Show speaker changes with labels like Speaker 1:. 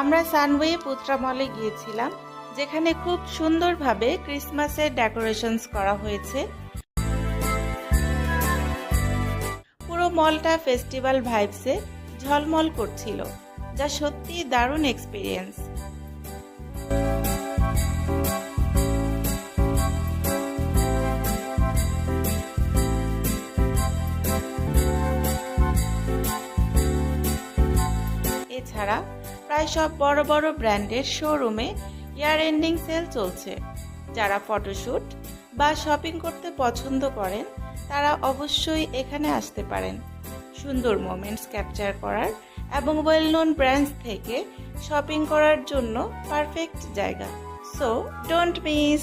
Speaker 1: আমরা সানওয়ে পুত্রা মলে গিয়েছিলাম, যেখানে খুব সুন্দরভাবে ক্রিসমাসের ডেকোরেশনস করা হয়েছে। পুরো মলটা ফেস্টিভ্যাল ভাইবসে ঝলমল করছিল, যা সত্যি দারুণ এক্সপিরিয়েন্স এছাড়া প্রায় সব বড় বড় ব্র্যান্ডের শোরুমে ইয়ার এন্ডিং সেল চলছে। যারা ফটোশ্যুট বা শপিং করতে পছন্দ করেন, তারা অবশ্যই এখানে আসতে পারেন। সুন্দর মোমেন্টস ক্যাপচার করার এবং ওয়েল নোন ব্র্যান্ডস থেকে শপিং করার জন্য পারফেক্ট জায়গা। So don't miss